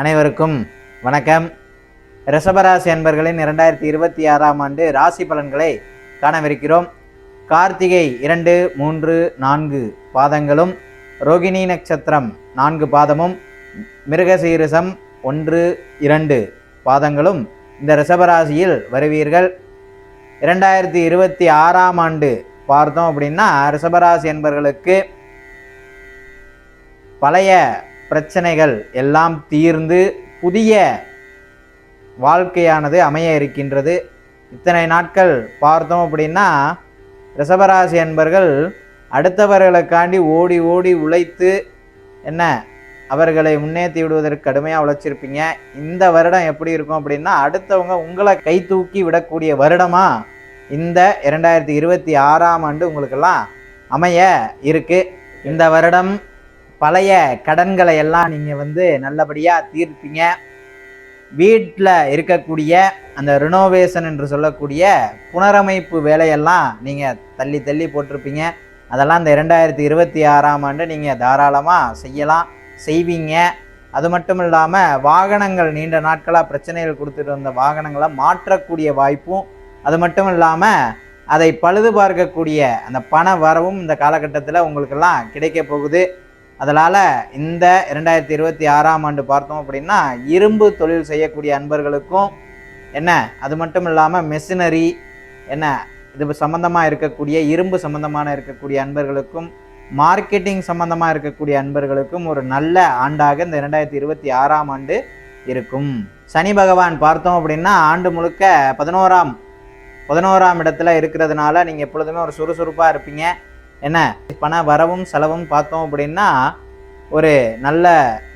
அனைவருக்கும் வணக்கம். ரிஷபராசி அன்பர்களின் இரண்டாயிரத்தி இருபத்தி ஆறாம் ஆண்டு ராசி பலன்களை காணவிருக்கிறோம். கார்த்திகை இரண்டு மூன்று நான்கு பாதங்களும் ரோகிணி நட்சத்திரம் நான்கு பாதமும் மிருகசீரிசம் ஒன்று இரண்டு பாதங்களும் இந்த ரிஷபராசியில் வருவீர்கள். இரண்டாயிரத்தி இருபத்தி ஆறாம் ஆண்டு பார்த்தோம் அப்படின்னா ரிஷபராசி என்பர்களுக்கு பழைய பிரச்சனைகள் எல்லாம் தீர்ந்து புதிய வாழ்க்கையானது அமைய இருக்கின்றது. இத்தனை நாட்கள் பார்த்தோம் அப்படின்னா ரிஷபராசி என்பர்கள் அடுத்தவர்களுக்காண்டி ஓடி ஓடி உழைத்து என்ன அவர்களை முன்னேற்றி விடுவதற்கு கடுமையாக உழைச்சிருப்பீங்க. இந்த வருடம் எப்படி இருக்கும் அப்படின்னா அடுத்தவங்க உங்களை கை தூக்கி விடக்கூடிய வருடமாக இந்த இரண்டாயிரத்தி இருபத்தி ஆறாம் ஆண்டு உங்களுக்கெல்லாம் அமைய இருக்குது இந்த வருடம் பழைய கடன்களை எல்லாம் நீங்கள் வந்து நல்லபடியாக தீர்ப்பீங்க. வீட்டில் இருக்கக்கூடிய அந்த ரினோவேஷன் என்று சொல்லக்கூடிய புனரமைப்பு வேலையெல்லாம் நீங்கள் தள்ளி தள்ளி போட்டிருப்பீங்க. அதெல்லாம் இந்த இரண்டாயிரத்தி இருபத்தி ஆறாம் ஆண்டு நீங்கள் தாராளமாக செய்யலாம் செய்வீங்க. அது மட்டும் இல்லாமல் வாகனங்கள் நீண்ட நாட்களாக பிரச்சனைகள் கொடுத்துட்டு வந்த வாகனங்களை மாற்றக்கூடிய வாய்ப்பும் அது மட்டும் இல்லாமல் அதை பழுது பார்க்கக்கூடிய அந்த பண வரவும் இந்த காலகட்டத்தில் உங்களுக்கெல்லாம் கிடைக்க போகுது. அதனால் இந்த இரண்டாயிரத்தி இருபத்தி ஆறாம் ஆண்டு பார்த்தோம் அப்படின்னா இரும்பு தொழில் செய்யக்கூடிய அன்பர்களுக்கும் என்ன அது மட்டும் இல்லாமல் மெஷினரி என்ன இது சம்மந்தமாக இருக்கக்கூடிய இரும்பு சம்மந்தமான இருக்கக்கூடிய அன்பர்களுக்கும் மார்க்கெட்டிங் சம்மந்தமாக இருக்கக்கூடிய அன்பர்களுக்கும் ஒரு நல்ல ஆண்டாக இந்த இரண்டாயிரத்தி இருபத்தி ஆறாம் ஆண்டு இருக்கும். சனி பகவான் பார்த்தோம் அப்படின்னா ஆண்டு முழுக்க பதினோராம் பதினோராம் இடத்துல இருக்கிறதுனால நீங்கள் எப்பொழுதுமே ஒரு சுறுசுறுப்பாக இருப்பீங்க. என்ன? பண வரவும் செலவும் பார்த்தோம் அப்படின்னா ஒரு நல்ல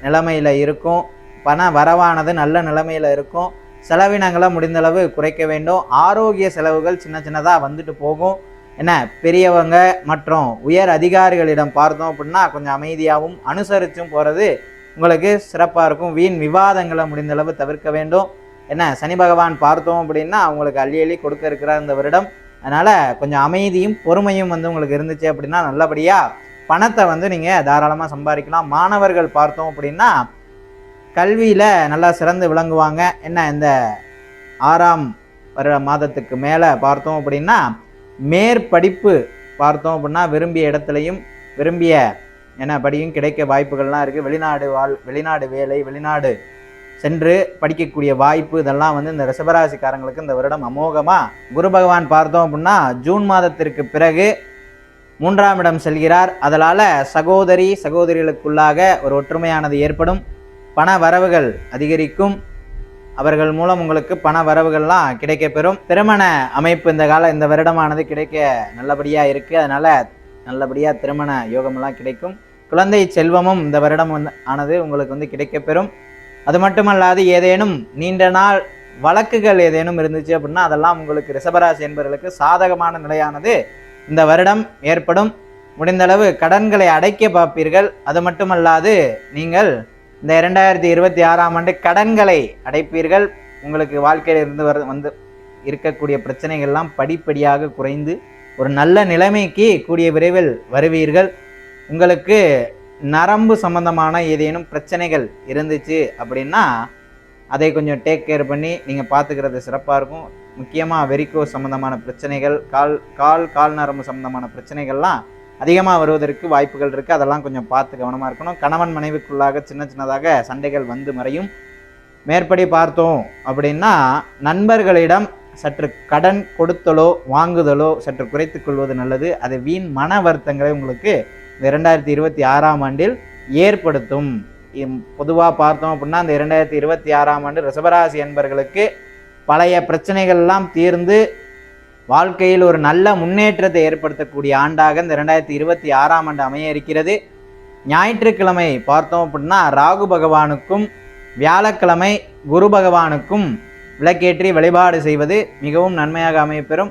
நிலைமையில் இருக்கும். பண வரவானது நல்ல நிலைமையில் இருக்கும். செலவினங்களை முடிந்தளவு குறைக்க வேண்டும். ஆரோக்கிய செலவுகள் சின்ன சின்னதாக வந்துட்டு போகும். என்ன? பெரியவங்க மற்றும் உயர் அதிகாரிகளிடம் பார்த்தோம் அப்படின்னா கொஞ்சம் அமைதியாகவும் அனுசரித்தும் போகிறது உங்களுக்கு சிறப்பாக இருக்கும். வீண் விவாதங்களை முடிந்தளவு தவிர்க்க வேண்டும். என்ன? சனி பகவான் பார்த்தோம் அப்படின்னா அவங்களுக்கு அள்ளி அள்ளி கொடுக்க இருக்கிற இந்த வருடம். அதனால் கொஞ்சம் அமைதியும் பொறுமையும் வந்து உங்களுக்கு இருந்துச்சு அப்படின்னா நல்லபடியாக பணத்தை வந்து நீங்கள் தாராளமாக சம்பாதிக்கலாம். மாணவர்கள் பார்த்தோம் அப்படின்னா கல்வியில் நல்லா சிறந்து விளங்குவாங்க. என்ன இந்த ஆறாம் வருட மாதத்துக்கு மேலே பார்த்தோம் அப்படின்னா மேற்படிப்பு பார்த்தோம் அப்படின்னா விரும்பிய இடத்துலையும் விரும்பிய என்ன படியும் கிடைக்க வாய்ப்புகள்லாம் இருக்குது வெளிநாடு வாழ் வெளிநாடு வேலை வெளிநாடு சென்று படிக்கக்கூடிய வாய்ப்பு இதெல்லாம் வந்து இந்த ரிஷபராசிக்காரங்களுக்கு இந்த வருடம் அமோகமாக குரு பகவான் பார்த்தோம் அப்படின்னா ஜூன் மாதத்திற்கு பிறகு மூன்றாம் இடம் செல்கிறார். அதனால் சகோதரி சகோதரிகளுக்குள்ளாக ஒரு ஒற்றுமையானது ஏற்படும். பண வரவுகள் அதிகரிக்கும். அவர்கள் மூலம் உங்களுக்கு பண வரவுகள்லாம் கிடைக்கப்பெறும். திருமண அமைப்பு இந்த கால இந்த வருடமானது கிடைக்க நல்லபடியாக இருக்குது அதனால் நல்லபடியாக திருமண யோகமெல்லாம் கிடைக்கும். குழந்தை செல்வமும் இந்த வருடம் வந்து ஆனது உங்களுக்கு வந்து கிடைக்கப்பெறும். அது மட்டுமல்லாது ஏதேனும் நீண்ட நாள் வழக்குகள் ஏதேனும் இருந்துச்சு அப்படின்னா அதெல்லாம் உங்களுக்கு ரிஷபராசி என்பவர்களுக்கு சாதகமான நிலையானது. இந்த வருடம் ஏற்படும். முடிந்தளவு கடன்களை அடைக்க பார்ப்பீர்கள். அது மட்டுமல்லாது நீங்கள் இந்த இரண்டாயிரத்தி இருபத்தி ஆறாம் ஆண்டு கடன்களை அடைப்பீர்கள். உங்களுக்கு வாழ்க்கையில் இருந்து வர வந்து இருக்கக்கூடிய பிரச்சனைகள்லாம் படிப்படியாக குறைந்து ஒரு நல்ல நிலைமைக்கு கூடிய விரைவில் வருவீர்கள். உங்களுக்கு நரம்பு சம்மந்தமான ஏதேனும் பிரச்சனைகள் இருந்துச்சு அப்படின்னா அதை கொஞ்சம் டேக் கேர் பண்ணி நீங்கள் பார்த்துக்கிறது சிறப்பாக இருக்கும். முக்கியமாக வெரிக்கோ சம்மந்தமான பிரச்சனைகள் கால் கால் கால் நரம்பு சம்மந்தமான பிரச்சனைகள்லாம் அதிகமாக வருவதற்கு வாய்ப்புகள் இருக்குது அதெல்லாம் கொஞ்சம் பார்த்து கவனமாக இருக்கணும். கணவன் மனைவிக்குள்ளாக சின்ன சின்னதாக சண்டைகள் வந்து மறையும். மேற்படி பார்த்தோம் அப்படின்னா நண்பர்களிடம் சற்று கடன் கொடுத்தலோ வாங்குதலோ சற்று குறைத்து கொள்வது நல்லது. அது வீண் மன வருத்தங்களை உங்களுக்கு இந்த இரண்டாயிரத்தி இருபத்தி ஆறாம் ஆண்டில் ஏற்படுத்தும். பொதுவாக பார்த்தோம் அப்படின்னா இந்த இரண்டாயிரத்தி இருபத்தி ஆறாம் ஆண்டு ரிஷபராசி என்பர்களுக்கு பழைய பிரச்சனைகள்லாம் தீர்ந்து வாழ்க்கையில் ஒரு நல்ல முன்னேற்றத்தை ஏற்படுத்தக்கூடிய ஆண்டாக இந்த ரெண்டாயிரத்தி இருபத்தி ஆறாம் ஆண்டு அமைய இருக்கிறது ஞாயிற்றுக்கிழமை பார்த்தோம் அப்படின்னா ராகு பகவானுக்கும் வியாழக்கிழமை குரு பகவானுக்கும் விளக்கேற்றி வழிபாடு செய்வது மிகவும் நன்மையாக அமையப்பெறும்.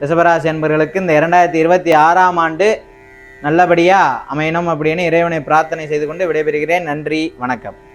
ரிஷபராசி என்பர்களுக்கு இந்த இரண்டாயிரத்தி இருபத்தி ஆறாம் ஆண்டு நல்லபடியாக அமையணும் அப்படின்னு இறைவனை பிரார்த்தனை செய்து கொண்டு விடைபெறுகிறேன். நன்றி வணக்கம்.